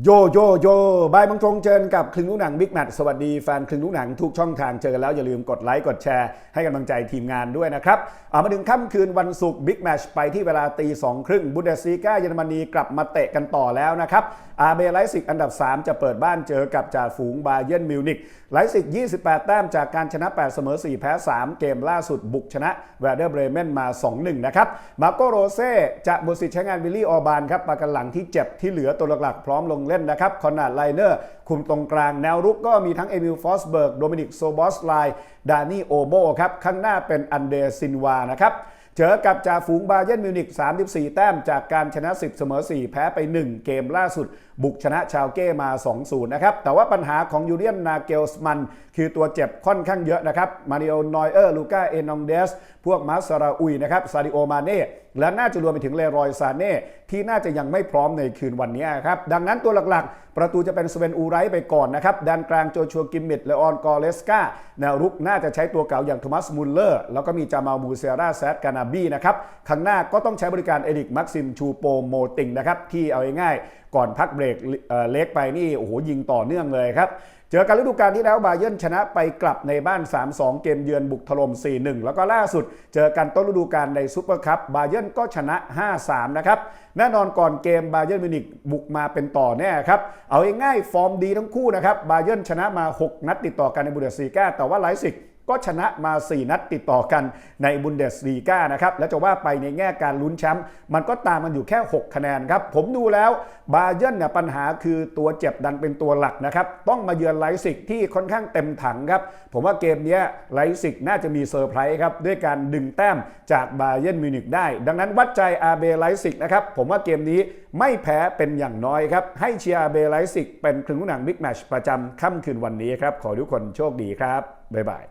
โยโยโยบายมังตรงเจอกับคลึงลูกหนังบิ๊กแมทสวัสดีแฟนคลึงลูกหนังทุกช่องทางเจอกันแล้วอย่าลืมกดไลค์กดแชร์ให้กำลังใจทีมงานด้วยนะครับเอามาถึงค่ำคืนวันศุกร์บิ๊กแมชไปที่เวลาตีสองครึ่งบุนเดสซีกาเยอรมนีกลับมาเตะกันต่อแล้วนะครับอาเบไลซิกอันดับ 3 จะเปิดบ้านเจอกับจ่าฝูงบาเยร์นมิวนิกไลซิก 28 แต้มจากการชนะ 8 เสมอ 4 แพ้ 3 เกมล่าสุดบุกชนะแวร์เดอร์เบรเมนมา 2-1 นะครับมาโกโรเซ่จะบุสิตใช้งานวิลลี่ออบานครับประกันหลังที่เจ็บที่เหลือตัวหลักๆพร้อมลงเล่นนะครับคอนนาดไลเนอร์คุมตรงกลางแนวรุกก็มีทั้งเอมิลฟอสเบิร์กโดมินิกโซบอสไลดานี่โอโบครับข้างหน้าเป็นอันเดซินวานะครับ เจอกับจ่าฝูงบาเยร์นมิวนิก34 แต้มจากการชนะ 10 เสมอ 4 แพ้ไป 1 เกมล่าสุด บุกชนะชาวเก้มา 2-0 นะครับ แต่ว่าปัญหาของยูเรียนนาเกลสมัน คือตัวเจ็บค่อนข้างเยอะนะครับ มาริโอนอยเออร์ ลูก้า เอนองเดส พวกมาสราอุยนะครับ ซาดิโอ มาเน่ และน่าจะรวมไปถึงเลรอยซาเน่ ที่น่าจะยังไม่พร้อมในคืนวันนี้ครับ ดังนั้นตัวหลักๆ ประตูจะเป็นสเวนอูไรไปก่อนนะครับแดนกลางโจชัวกิมมิดเลออนกอเลสกาแนวรุกน่าจะใช้ตัวเก่าอย่างโทมัสมุลเลอร์ แล้วก็มีจามาลมูเซราแซดกานาบีนะครับข้างหน้าก็ต้องใช้บริการเอริกมักซิมชูโปโมติงนะครับที่เอาง่าย ก่อนพักเบรกเเล็กไปนี่โอ้โหยิงต่อเนื่องเลยครับเจอกันฤดูกาลที่แล้วบาเยิร์นชนะไปกลับในบ้าน 3-2 เกมเยือนบุกถล่ม 4-1 แล้วก็ล่าสุด เจอกันต้นฤดูกาลในซูเปอร์คัพบาเยิร์นก็ชนะ 5-3 นะครับ แน่นอนก่อนเกมบาเยิร์นมิวนิกบุกมาเป็นต่อแน่ครับ เอาง่ายๆฟอร์มดีทั้งคู่นะครับบาเยิร์นชนะมา 6 นัดติดต่อกันในบุนเดสซีกาแต่ว่าไลซิก ก็ชนะมา 4 นัดติดต่อกันในบุนเดสลีกานะครับและจะว่าไปในแง่การลุ้นแชมป์มันก็ตามมันอยู่แค่ 6 คะแนนครับ ผมดูแล้วบาเยิร์นเนี่ยปัญหาคือตัวเจ็บดันเป็นตัวหลักนะครับ ต้องมาเยือนไลซิกที่ค่อนข้างเต็มถังครับ ผมว่าเกมนี้ไลซิกน่าจะมีเซอร์ไพรส์ครับด้วยการดึงแต้มจากบาเยิร์นมิวนิกได้ ดังนั้นวัดใจอาเบไลซิกนะครับผมว่าเกมนี้ไม่แพ้เป็นอย่างน้อยครับให้เชียร์อาเบไลซิกเป็นครึ่งลูกหนังบิ๊กแมชประจำค่ำคืนวันนี้ครับขอทุกคนโชคดีครับบ๊ายบาย